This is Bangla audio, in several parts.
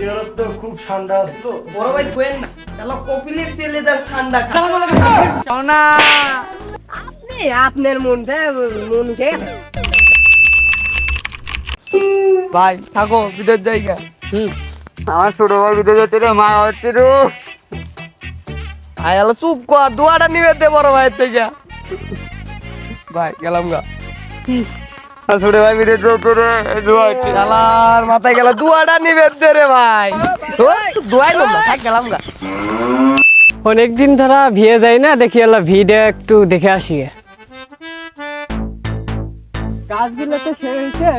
দেওয়ার তো খুব ঠান্ডা আসলো বড় ভাই কোয়েন না। শালা কপিলের ছেলেদের ঠান্ডা সোনা আপনি আপনার মনটা মনকে ভাই থাকো বিদেশ জায়গা। আমার ছোট ভাই বিদেশ যাচ্ছে রে মা হচ্ছে রে। আয় আলো চুপ কর দুয়াটা নিবে দে বড় ভাইয়ের থেকে। ভাই গেলাম গা। আসলে ভাই মিনিট তোরে দোয়া চালার মাথায় গেল দুয়াটা নিবে রে ভাই। দোয়াই লোক থাক গেলাম গা। অনেকদিন ধরা ভিয়ে যায় না দেখি আল্লাহ ভিডে একটু দেখে আসি। গাছগুলো তো শেষ হয়েছে।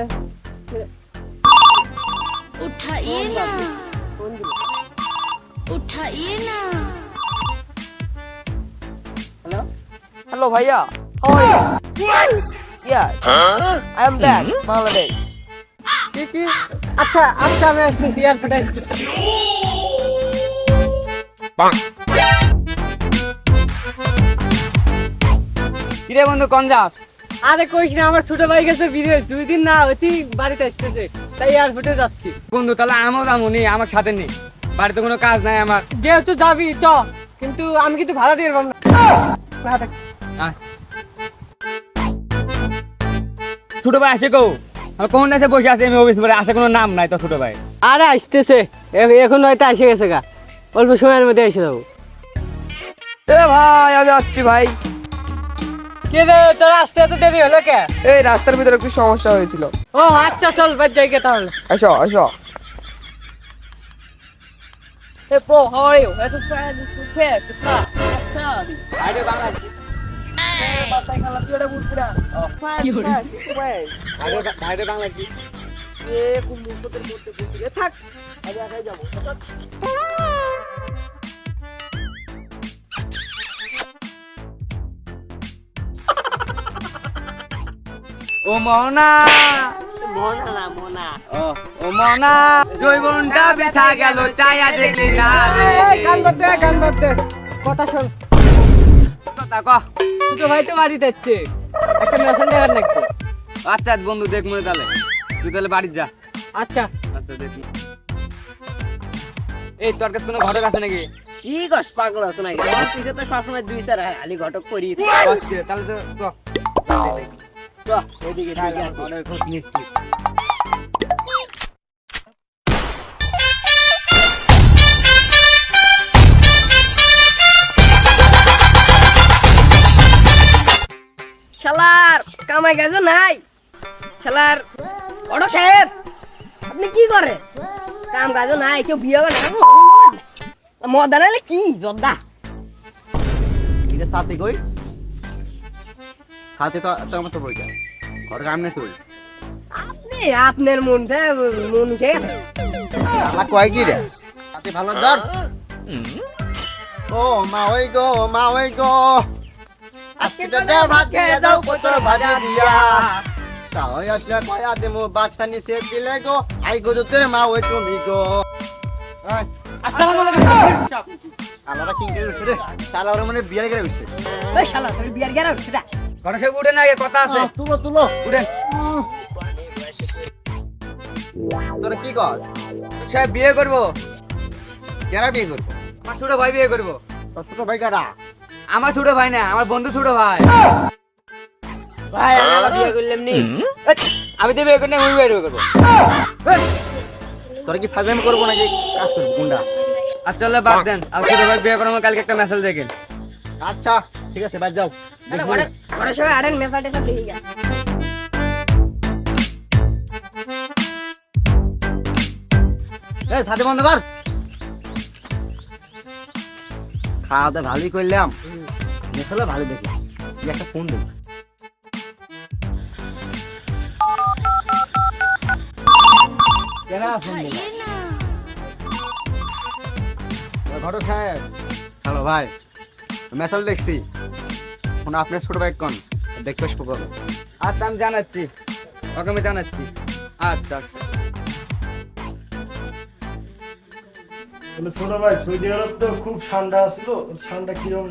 উঠাইয়ে না। উঠাইয়ে না। হ্যালো হ্যালো ভাইয়া how are you yeah I am back Bangladesh কি কি আচ্ছা আচ্ছা আমি আসতেছি এয়ারপোর্টে আসতেছি। কিরে বন্ধু কোন যাস আরে কইস না আমার ছোট ভাই গেছে বিদেশ দুই দিন না হইতি বাড়িতে আসতেছে তাই এয়ারপোর্টে যাচ্ছি। বন্ধু তাহলে আমিও যাব নি আমার সাথে নেই বাড়িতে কোনো কাজ নাই আমার। যেহেতু যাবি চ। কিন্তু আমি কিন্তু ভাড়া দিয়ে পারব না ছোট ভাই আসে কৌ আমি কোন দেশে বসে আছি আমি অফিস আসে কোনো নাম নাই তো ছোট ভাই। আরে আসতেছে। এখন হয়তো এসে গেছে গা। অল্প সময়ের মধ্যে এসে যাব। এ ভাই আমি আসছি ভাই। কে রে তোর আসতে এত দেরি হলো কে? এই রাস্তার ভিতরে একটু সমস্যা হয়েছিল। ও আচ্ছা চল বাদ যাই গে তাহলে। আসো আসো Hey bro, how are you? That's a it's a it's a it's a. থাক আমি একাই যাব ও মনা মনা না মনা ও মনা জৈবনটা বেথা গেল চায়া দেখলি না রে। দে কথা শোন। কথা কহ ছোট ভাই তো বাড়ি যাচ্ছে। একটা মেশিন দেখার নাকি আচ্ছা বন্ধু দেখ মনে তাহলে। তুই তাহলে বাড়ি যা। আচ্ছা। আচ্ছা দেখ এই তোর কাছে কোনো ঘটক আছে নাকি? কি গস পাগল আছে নাকি? আমার পিছে তো সবসময় দুই তার আলি ঘটক করি তাহলে তো চ। চ ওইদিকে ঠিক আছে অনেক খুব মিষ্টি কামাই গেছো? নাই। শালার ঘটক সাহেব আপনি কি করে কাম কাজও নাই কেউ বিয়ে করে না। মদা। নালে কি? জর্দা। এটা সাথে কই? সাথে তো তোর মতো বই যা ঘর কামনে তুই আপনি আপনার মনটা মনকে আলা কয় কি রে? সাথে ভালো ধর। ও মা ওই গো মা ওই গো। আজকে তো দেও ভাত খেয়ে যাও কতর ভাজা দিয়া। তাই আসলে কয়া দেমু বাচ্চা নি সে দিলে গো। আই গো তোর মা ওই তুমি গো। আসসালামু আলাইকুম। আলাদা কিং করে উঠছে রে? তাহলে ওরা মানে বিয়ার করে উঠছে। ওই শালা তুমি বিয়ার গেরা সেটা ঘটক সাহেব উঠে না আগে কথা আছে। তুলো তুলো। উঠেন। তোরা কি কর? সাহেব বিয়ে করব। কেরা বিয়ে করব? আমার ছোট ভাই বিয়ে করব। তোর ছোট ভাই কারা? আমার ছোট ভাই না আমার বন্ধু ছোট ভাই। ভাই আমরা বিয়ে করলাম নি। আমি তো বিয়ে আমি করব। তোরা কি ফাজলামি করব নাকি? কাজ করব গুন্ডা। আচ্ছা চলে বাদ দেন। ছোট ভাই বিয়ে করার কালকে একটা মেসেজ দেখেন। আচ্ছা ঠিক আছে বাদ যাও। ঘরে ঘরে সবাই আড়েন মেসা টেসা লিখে এই সাথে বন্ধ কর। খাওয়া দাওয়া ভালোই করলাম। মেশালে ভালো দেখি একটা ফোন দেবো। ইয়ে ঘটক সাহেব। হ্যালো ভাই মেসাল দেখছি। ফোন আপনার ছোট ভাই কন? দেখতে আসব বলো। আচ্ছা আমি জানাচ্ছি। ওকে আমি জানাচ্ছি। আচ্ছা আচ্ছা। ছোট ভাই সৌদি আরব তো খুব ঠান্ডা আসলো ঠান্ডা কীরকম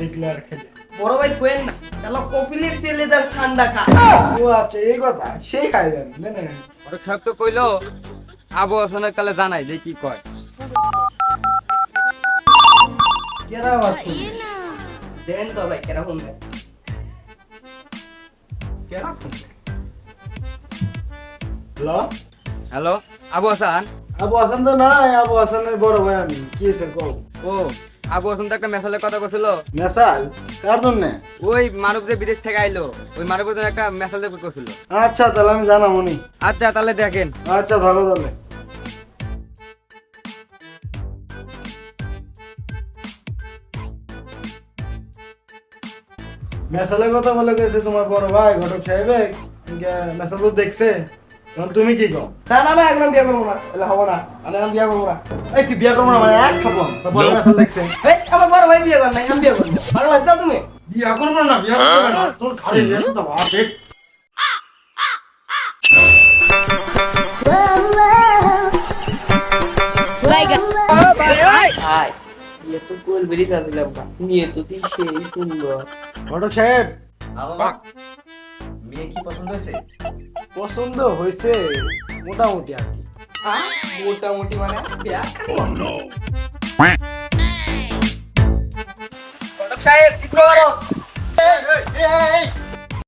দেখলে খেলে। বড় ভাই কোয়েন না কপিলের খা। ও আচ্ছা এই কথা সেই খাই জানি না না সাহেব তো কইলো আবু হাসানের কালে জানাই দে কি কয়। কেরা আওয়াজ ইয়ে দেন তো ভাই কেরা কেরা হ্যালো? হ্যালো আবু হাসান। আবু হাসান তো নাই আবু হাসানের বড় ভাই আমি কি স্যার কও? ও আবু হাসান তো একটা মেসালের কথা বলছিল মেসাল কার জন্য? ওই মানব যে বিদেশ থেকে আইলো ওই মানবের জন্য একটা মেসাল দিয়ে করছিল আচ্ছা তাহলে আমি জানাব নি আচ্ছা তাহলে দেখেন। আচ্ছা ভালো তাহলে মেসালের কথা বলে গেছে তোমার বড় ভাই ঘটক সাহেবে মেসাল তো দেখছে। তুমি কি কও? না না না একদম বিয়া করব না। এলা হবে না আমি একদম বিয়া করব না। এই তুই বিয়া করব না মানে এক খাব তো বড় ভাই লাগছে। এই আমার বড় ভাই বিয়া করব না আমি বিয়া করব পাগল আছো তুমি? বিয়া করব না বিয়া করব না। তোর ঘরে mm. ব্যস্ত বাবা দেখ। ঘটক সাহেব। মেয়ে কি পছন্দ হয়েছে? পছন্দ হয়েছে মোটামুটি আর কি। মোটামুটি মানে বিয়া কটক সাহেব কি করো এই, এই, এই,